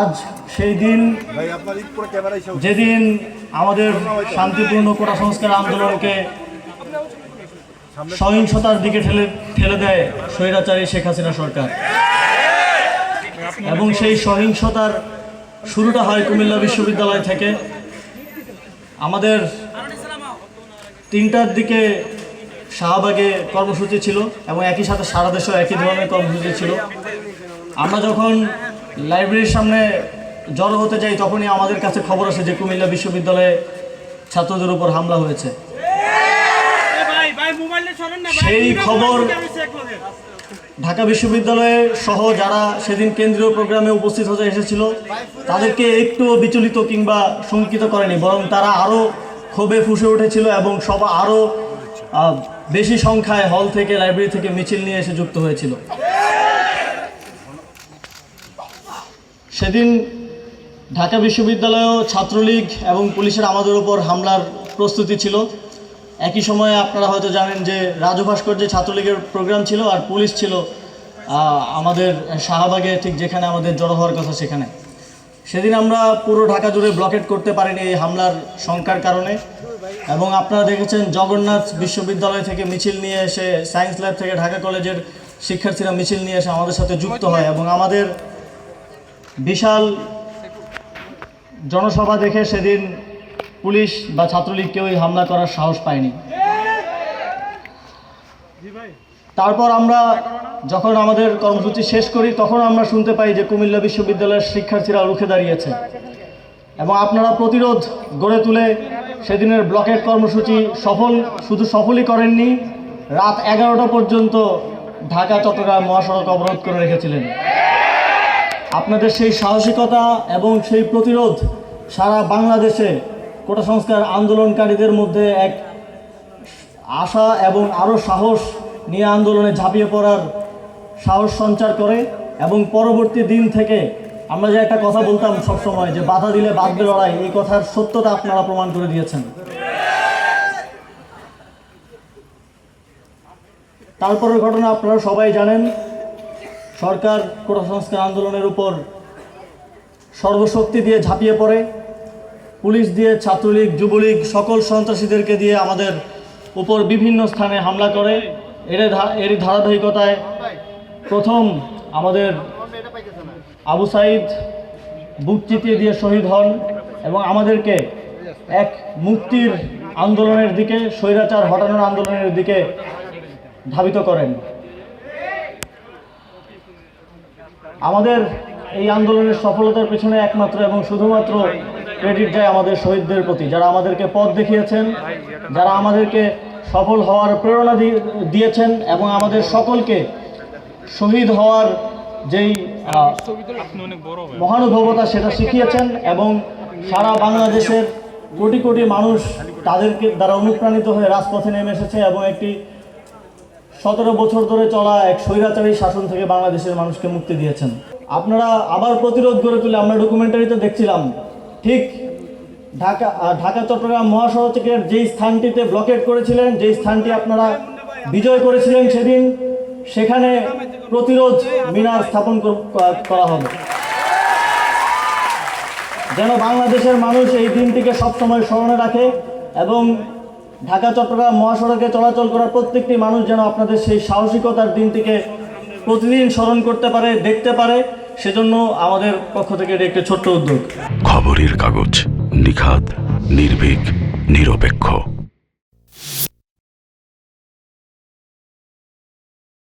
আজ সেই দিন যেদিন আমাদের শান্তিপূর্ণ কোটা সংস্কার আন্দোলনকে সহিংসতার দিকে ঠেলে ঠেলে দেয় স্বৈরাচারী শেখ হাসিনা সরকার। এবং সেই সহিংসতার শুরুটা হয় কুমিল্লা বিশ্ববিদ্যালয় থেকে। আমাদের তিনটার দিকে শাহবাগে কর্মসূচি ছিল এবং একই সাথে সারা দেশেও একই ধরনের কর্মসূচি ছিল। আমরা যখন লাইব্রেরির সামনে জড়ো হতে যাই তখনই আমাদের কাছে খবর আসে যে কুমিল্লা বিশ্ববিদ্যালয়ে ছাত্রদের উপর হামলা হয়েছে। সেই খবর ঢাকা বিশ্ববিদ্যালয়ে সহ যারা সেদিন কেন্দ্রীয় প্রোগ্রামে উপস্থিত হতে এসেছিল তাদেরকে একটুও বিচলিত কিংবা শঙ্কিত করেনি বরং তারা আরও ক্ষোভে ফুসে উঠেছিল এবং সব আরও বেশি সংখ্যায় হল থেকে লাইব্রেরি থেকে মিছিল নিয়ে এসে যুক্ত হয়েছিল। সেদিন ঢাকা বিশ্ববিদ্যালয়েও ছাত্রলীগ এবং পুলিশের আমাদের উপর হামলার প্রস্তুতি ছিল। একই সময়ে আপনারা হয়তো জানেন যে রাজু ভাস্কর্যে ছাত্রলীগের প্রোগ্রাম ছিল আর পুলিশ ছিল আমাদের শাহবাগে ঠিক যেখানে আমাদের জড়ো হওয়ার কথা সেখানে। সেদিন আমরা পুরো ঢাকা জুড়ে ব্লকেট করতে পারিনি এই হামলার শঙ্কার কারণে এবং আপনারা দেখেছেন জগন্নাথ বিশ্ববিদ্যালয় থেকে মিছিল নিয়ে এসে, সায়েন্স ল্যাব থেকে ঢাকা কলেজের শিক্ষার্থীরা মিছিল নিয়ে এসে আমাদের সাথে যুক্ত হয় এবং আমাদের বিশাল জনসভা দেখে সেদিন পুলিশ বা ছাত্রলীগ কেউই হামলা করার সাহস পায়নি। তারপর আমরা যখন আমাদের কর্মসূচি শেষ করি, তখন আমরা শুনতে পাই যে কুমিল্লা বিশ্ববিদ্যালয়ের শিক্ষার্থীরা রুখে দাঁড়িয়েছে। এবং আপনারা প্রতিরোধ গড়ে তুলে সেদিনের ব্লকের কর্মসূচি সফল, শুধু সফলই করেননি, রাত এগারোটা পর্যন্ত ঢাকা, চট্টগ্রাম মহাসড়ক অবরোধ করে রেখেছিলেন। আপনাদের সেই সাহসিকতা এবং সেই প্রতিরোধ সারা বাংলাদেশে কোটা সংস্কার আন্দোলনকারীদের মধ্যে এক আশা এবং আরও সাহস নিয়ে আন্দোলনে ঝাঁপিয়ে পড়ার সাহস সঞ্চার করে এবং পরবর্তী দিন থেকে আমরা যে একটা কথা বলতাম সবসময় যে বাধা দিলে বাঁধবে লড়াই, এই কথার সত্যতা আপনারা প্রমাণ করে দিয়েছেন। তারপরের ঘটনা আপনারা সবাই জানেন সরকার কোটা সংস্কার আন্দোলনের উপর সর্বশক্তি দিয়ে ঝাঁপিয়ে পড়ে। পুলিশ দিয়ে ছাত্রলীগ, যুবলীগ সকল সন্ত্রাসীদেরকে দিয়ে আমাদের উপর বিভিন্ন স্থানে হামলা করে। এর এরই ধারাবাহিকতায় প্রথম আমাদের আবু সাইদ বুক চিতিয়ে দিয়ে শহীদ হন এবং আমাদেরকে এক মুক্তির আন্দোলনের দিকে, স্বৈরাচার হটানোর আন্দোলনের দিকে ধাবিত করেন। আমাদের এই আন্দোলনের সফলতার পেছনে একমাত্র এবং শুধুমাত্র ক্রেডিট যায় আমাদের শহীদদের প্রতি। যারা আমাদেরকে পথ দেখিয়েছেন, যারা আমাদেরকে সফল হওয়ার প্রেরণা দিয়ে- দিয়েছেন এবং আমাদের সকলকে শহীদ হওয়ার যেই মহানুভবতা সেটা শিখিয়েছেন এবং সারা বাংলাদেশের কোটি কোটি মানুষ তাদেরকে দ্বারা অনুপ্রাণিত হয়ে রাজপথে নেমে এসেছে এবং একটি সতেরো বছর ধরে চলা এক স্বৈরাচারী শাসন থেকে বাংলাদেশের মানুষকে মুক্তি দিয়েছেন। আপনারা আবার প্রতিরোধ গড়ে তুলে, আমরা ডকুমেন্টারিতে দেখছিলাম, ঠিক ঢাকা ঢাকা, চট্টগ্রাম মহাসড়কের যেই স্থানটিতে ব্লকেট করেছিলেন, যেই স্থানটি আপনারা বিজয় করেছিলেন সেদিন, সেখানে প্রতিরোধ মিনার স্থাপন করা হবে। যেন বাংলাদেশের মানুষ এই দিনটিকে সবসময় স্মরণে রাখে এবং ঢাকা, চট্টগ্রাম মহাসড়কে চলাচল করা প্রত্যেকটি মানুষ যেন আপনাদের সেই সাহসিকতার দিনটিকে প্রতিদিন স্মরণ করতে পারে, দেখতে পারে, সেজন্য আমাদের পক্ষ থেকে এটি একটি ছোট্ট উদ্যোগ। খবরের কাগজ নিখাত নির্ভীক, নিরপেক্ষ।